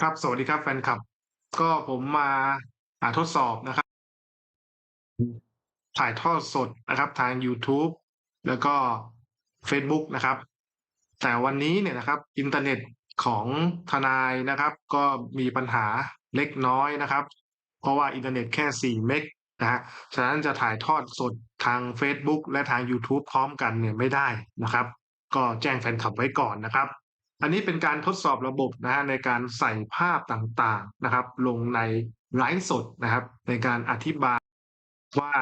ครับสวัสดีครับแฟนคลับ ก็ผมมาอ่าทดสอบนะครับ ถ่ายทอดสดนะครับ ทางยูทูบแล้วก็เฟซบุ๊กนะครับ แต่วันนี้เนี่ยนะครับ อินเทอร์เน็ตของทนายนะครับ ก็มีปัญหาเล็กน้อยนะครับ เพราะว่าอินเทอร์เน็ตแค่ 4 เมกนะฮะฉะนั้นจะถ่ายทอดสดทาง Facebook และทาง YouTube พร้อมกันเนี่ยไม่ได้นะครับ ก็แจ้งแฟนคลับไว้ก่อนนะครับ อันนี้เป็นการทดสอบระบบนะฮะในการใส่ภาพต่างๆนะครับ ลงในไลฟ์สดนะครับ ในการอธิบายว่า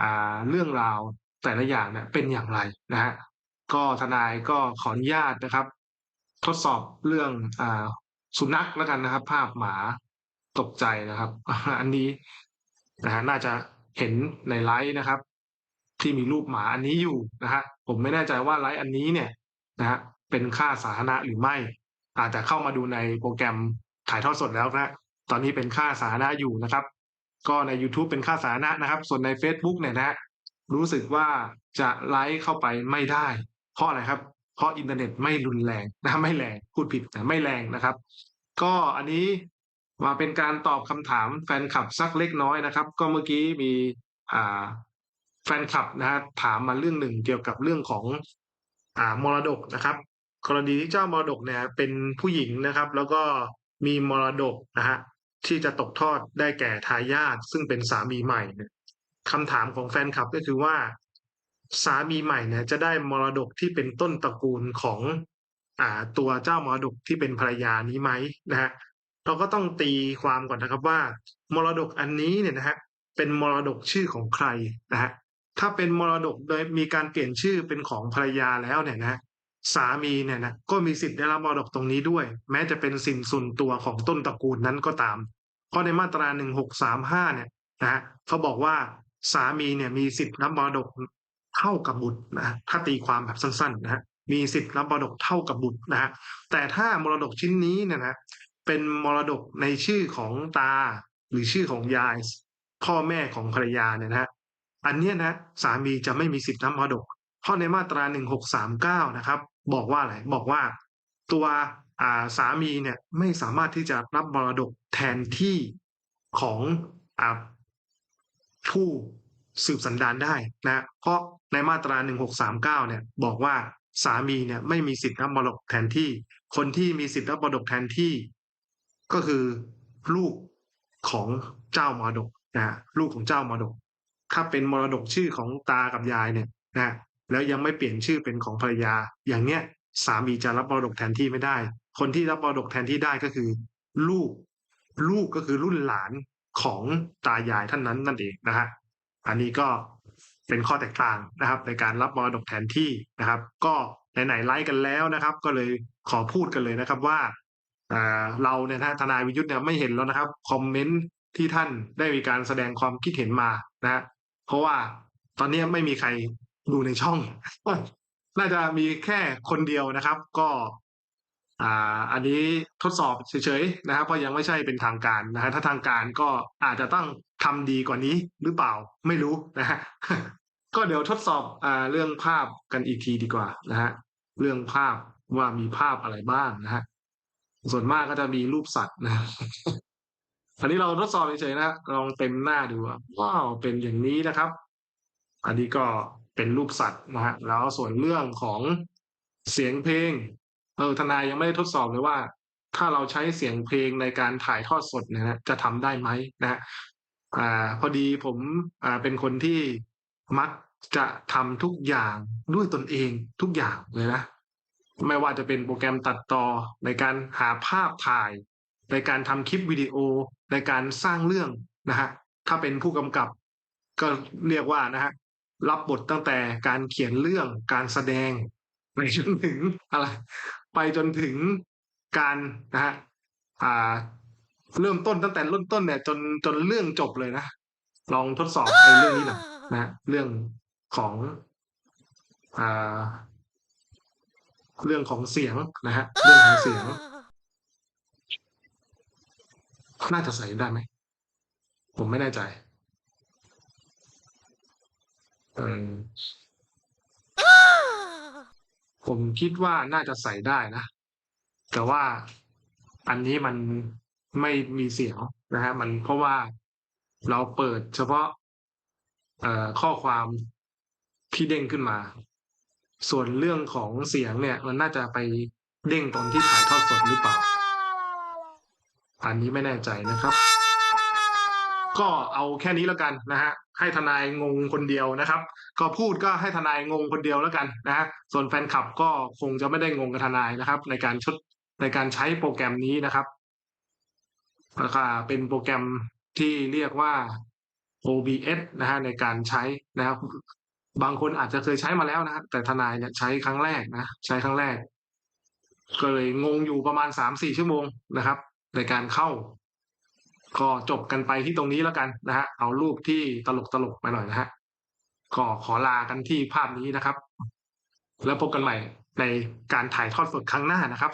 อ่าเรื่องราวแต่ละอย่างเนี่ยเป็นอย่างไรนะฮะก็ทนายก็ขออนุญาตนะครับ ทดสอบเรื่องอ่าสุนัขแล้วกันนะครับ ภาพหมาตกใจนะครับ อันนี้นะฮะน่าจะเห็นในไลฟ์นะครับ ที่มีรูปหมาอันนี้อยู่นะฮะผมไม่แน่ใจว่าไลฟ์อันนี้เนี่ยนะฮะ เป็นค่าสาธารณะหรือไม่ อาจจะเข้ามาดูในโปรแกรมถ่ายทอดสดแล้วนะตอนนี้เป็นค่าสาธารณะอยู่นะครับ ก็ใน YouTube เป็นค่าสาธารณะนะครับ ส่วนใน Facebook เนี่ยนะรู้สึกว่าจะไลฟ์เข้าไปไม่ได้ เพราะอะไรครับ เพราะอินเทอร์เน็ตไม่รุนแรงนะไม่แรงพูดผิดแต่ไม่แรงนะครับ ก็อันนี้มาเป็นการตอบคำถามแฟนคลับสักเล็กน้อยนะครับ ก็เมื่อกี้มีอ่าแฟนคลับนะฮะถามมาเรื่องหนึ่งเกี่ยวกับเรื่องของอ่ามรดกนะครับ กรณีที่เจ้ามรดกเนี่ยเป็นผู้หญิงนะครับ แล้วก็มีมรดกนะฮะที่จะตกทอดได้แก่ทายาทซึ่งเป็นสามีใหม่เนี่ยคำถามของแฟนคลับก็คือว่า สามีใหม่เนี่ยจะได้มรดกที่เป็นต้นตระกูลของอ่าตัวเจ้ามรดกที่เป็นภรรยานี้ไหมนะฮะเราก็ต้องตีความก่อนนะครับว่า มรดกอันนี้เนี่ยนะฮะเป็นมรดกชื่อของใครนะฮะถ้าเป็นมรดกโดยมีการเปลี่ยนชื่อเป็นของภรรยาแล้วเนี่ยนะ สามีเนี่ยนะก็มีสิทธิ์ได้รับมรดกตรงนี้ด้วย แม้จะเป็นสินส่วนตัวของต้นตระกูลนั้นก็ตาม เพราะในมาตราหนึ่งหกสามห้าเนี่ยนะเขาบอกว่าสามีเนี่ยมีสิทธิ์รับมรดกเท่ากับบุตรนะถ้าตีความแบบสั้นๆนะฮะมีสิทธิ์รับมรดกเท่ากับบุตรนะฮะแต่ถ้ามรดกชิ้นนี้เนี่ยนะเป็นมรดกในชื่อของตาหรือชื่อของยาย พ่อแม่ของภรรยาเนี่ยนะฮะอันเนี้ยนะสามีจะไม่มีสิทธิ์รับมรดก เพราะในมาตราหนึ่งหกสามเก้านะครับ บอกว่าอะไรบอกว่าตัวอ่าสามีเนี่ยไม่สามารถที่จะรับมรดกแทนที่ของอ่าผู้สืบสันดานได้นะ เพราะในมาตราหนึ่งหกสามเก้าเนี่ยบอกว่าสามีเนี่ยไม่มีสิทธิ์รับมรดกแทนที่ คนที่มีสิทธิ์รับมรดกแทนที่ ก็คือลูกของเจ้ามรดกนะลูกของเจ้ามรดก ถ้าเป็นมรดกชื่อของตากับยายเนี่ยนะ แล้วยังไม่เปลี่ยนชื่อเป็นของภรรยา อย่างเนี้ยสามีจะรับมรดกแทนที่ไม่ได้ คนที่รับมรดกแทนที่ได้ก็คือ ลูก ลูกก็คือรุ่นหลานของตายายท่านนั้นนั่นเองนะฮะอันนี้ก็เป็นข้อแตกต่างนะครับ ในการรับมรดกแทนที่นะครับ ก็ไหนๆไลฟ์กันแล้วนะครับ ก็เลยขอพูดกันเลยนะครับว่าเราเนี่ยนะทนายวิยุทธ์เนี่ยไม่เห็นแล้วนะครับคอมเมนต์ที่ท่านได้มีการแสดงความคิดเห็นมานะเพราะว่าตอนนี้ไม่มีใคร ดูในช่อง น่าจะมีแค่คนเดียวนะครับ ก็ อ่า อันนี้ทดสอบเฉยๆนะครับเพราะยังไม่ใช่เป็นทางการนะฮะถ้าทางการก็อาจจะต้องทำดีกว่านี้หรือเปล่าไม่รู้นะฮะก็เดี๋ยวทดสอบอ่าเรื่องภาพกันอีกทีดีกว่านะฮะเรื่องภาพว่ามีภาพอะไรบ้างนะฮะส่วนมากก็จะมีรูปสัตว์นะอันนี้เราทดสอบเฉยๆนะลองเต็มหน้าดูว่าว้าวเป็นอย่างนี้นะครับ อันนี้ก็ เป็นรูปสัตว์นะฮะแล้วส่วนเรื่องของเสียงเพลงเออทนายยังไม่ได้ทดสอบเลยว่า ถ้าเราใช้เสียงเพลงในการถ่ายทอดสดเนยนะจะทำได้ไหมนะฮะอ่า พอดีผมอ่าเป็นคนที่มักจะทำทุกอย่างด้วยตนเองทุกอย่างเลยนะไม่ว่าจะเป็นโปรแกรมตัดต่อในการหาภาพถ่าย ในการทำคลิปวิดีโอในการสร้างเรื่องนะฮะถ้าเป็นผู้กำกับก็เรียกว่านะฮะ รับบทตั้งแต่การเขียนเรื่องการแสดงไปจนถึงอะไรไปจนถึงการนะฮะอ่า เริ่มต้นตั้งแต่เริ่มต้นเนี่ย จนจนเรื่องจบเลยนะลองทดสอบไอ้เรื่องนี้หน่อยนะเรื่องของอ่าเรื่องของเสียงนะฮะเรื่องของเสียง น่าจะใส่ได้ไหม ผมไม่แน่ใจ ผมคิดว่าน่าจะใส่ได้นะ แต่ว่าอันนี้มันไม่มีเสียงนะฮะ มันเพราะว่าเราเปิดเฉพาะเออข้อความที่เด้งขึ้นมา ส่วนเรื่องของเสียงเนี่ย มันน่าจะไปเด้งตอนที่ถ่ายทอดสดหรือเปล่า อันนี้ไม่แน่ใจนะครับ ก็เอาแค่นี้แล้วกันนะฮะให้ทนายงงคนเดียวนะครับ ก็พูดก็ให้ทนายงงคนเดียวแล้วกันนะฮะส่วนแฟนคลับก็คงจะไม่ได้งงกับทนายนะครับ ในการชดในการใช้โปรแกรมนี้นะครับราคาเป็นโปรแกรมที่เรียกว่า OBS นะฮะในการใช้นะครับบางคนอาจจะเคยใช้มาแล้วนะแต่ทนายเนี่ยใช้ครั้งแรกนะ ใช้ครั้งแรก ก็เลยงงอยู่ประมาณสามสี่ชั่วโมงนะครับ ในการเข้า ก็จบกันไปที่ตรงนี้แล้วกันนะฮะเอารูปที่ตลกตลกๆไปหน่อยนะฮะก็ขอลากันที่ภาพนี้นะครับ แล้วพบกันใหม่ในการถ่ายทอดสดครั้งหน้านะครับ